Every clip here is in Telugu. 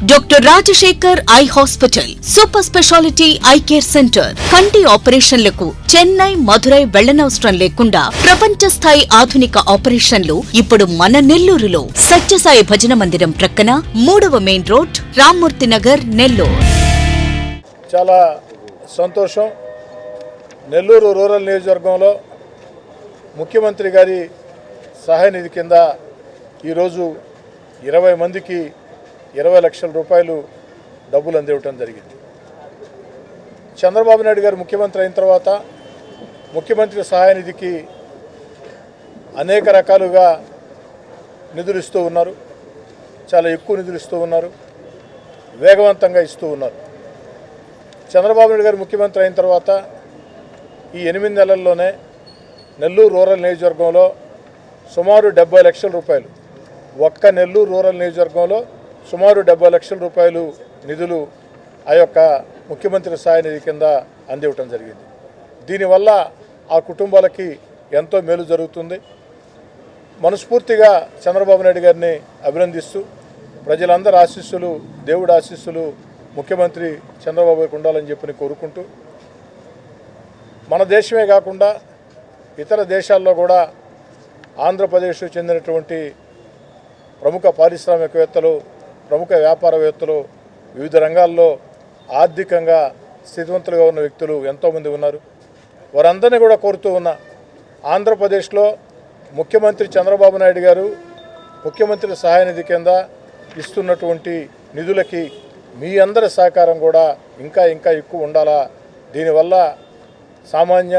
Doctor Rajasekhar eye hospital super speciality eye care centre కంటి ఆపరేషన్లకు చెన్నై మధురై వెళ్ళనవసరం లేకుండా ప్రపంచ స్థాయి ఆధునిక ఆపరేషన్లు ఇప్పుడు మన నెల్లూరులో సత్యసాయి భజన మందిరం ప్రక్కన మూడవ మెయిన్ రోడ్ రామ్మూర్తి నగర్ నెల్లూరు చాలా సంతోషం నెల్లూరు రూరల్ నియోజకవర్గంలో ముఖ్యమంత్రి గారి సహాయ నిధి కింద ఈరోజు ఇరవై మందికి ఇరవై లక్షల రూపాయలు డబ్బులు అందివ్వటం జరిగింది. చంద్రబాబు నాయుడు గారు ముఖ్యమంత్రి అయిన తర్వాత ముఖ్యమంత్రి సహాయ నిధికి అనేక రకాలుగా నిధులు ఇస్తూ ఉన్నారు. చాలా ఎక్కువ నిధులు ఇస్తూ ఉన్నారు. వేగవంతంగా ఇస్తూ ఉన్నారు. చంద్రబాబు నాయుడు గారు ముఖ్యమంత్రి అయిన తర్వాత ఈ ఎనిమిది నెలల్లోనే నెల్లూరు రూరల్ నియోజకవర్గంలో సుమారు డెబ్బై లక్షల రూపాయలు ఒక్క నెల్లూరు రూరల్ నియోజకవర్గంలో సుమారు డెబ్బై లక్షల రూపాయలు నిధులు ఆ యొక్క ముఖ్యమంత్రి సహాయ నిధి కింద అందివ్వటం జరిగింది. దీనివల్ల ఆ కుటుంబాలకి ఎంతో మేలు జరుగుతుంది. మనస్ఫూర్తిగా చంద్రబాబు నాయుడు గారిని అభినందిస్తూ ప్రజలందరి ఆశీస్సులు దేవుడి ఆశీస్సులు ముఖ్యమంత్రి చంద్రబాబు గారికి ఉండాలని చెప్పి కోరుకుంటూ మన దేశమే కాకుండా ఇతర దేశాల్లో కూడా ఆంధ్రప్రదేశ్ చెందినటువంటి ప్రముఖ పారిశ్రామికవేత్తలు ప్రముఖ వ్యాపారవేత్తలు వివిధ రంగాల్లో ఆర్థికంగా స్థితివంతులుగా ఉన్న వ్యక్తులు ఎంతోమంది ఉన్నారు. వారందరినీ కూడా కోరుతూ ఉన్నా ఆంధ్రప్రదేశ్లో ముఖ్యమంత్రి చంద్రబాబు నాయుడు గారు ముఖ్యమంత్రి సహాయ నిధి కింద ఇస్తున్నటువంటి నిధులకి మీ అందరి సహకారం కూడా ఇంకా ఇంకా ఎక్కువ ఉండాలా? దీనివల్ల సామాన్య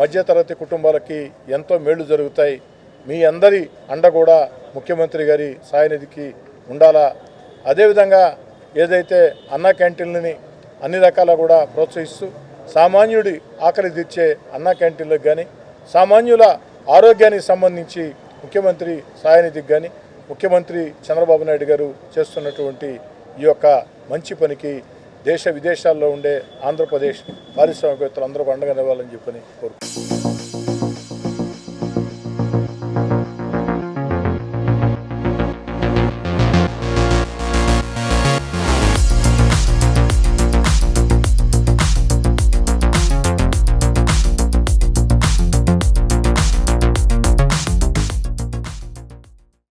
మధ్యతరగతి కుటుంబాలకి ఎంతో మేళ్ళు జరుగుతాయి. మీ అందరి అండ కూడా ముఖ్యమంత్రి గారి సాయనిధికి ఉండాలా? అదేవిధంగా ఏదైతే అన్న క్యాంటీన్లని అన్ని రకాల కూడా ప్రోత్సహిస్తూ సామాన్యుడి ఆకలి తీర్చే అన్న క్యాంటీన్లకు కానీ సామాన్యుల ఆరోగ్యానికి సంబంధించి ముఖ్యమంత్రి సాయనిధికి కానీ ముఖ్యమంత్రి చంద్రబాబు నాయుడు గారు చేస్తున్నటువంటి ఈ యొక్క మంచి పనికి దేశ విదేశాల్లో ఉండే ఆంధ్రప్రదేశ్ పారిశ్రామికవేత్తలు అందరూ అండగా నివ్వాలని చెప్పని కోరుకుంటున్నాను.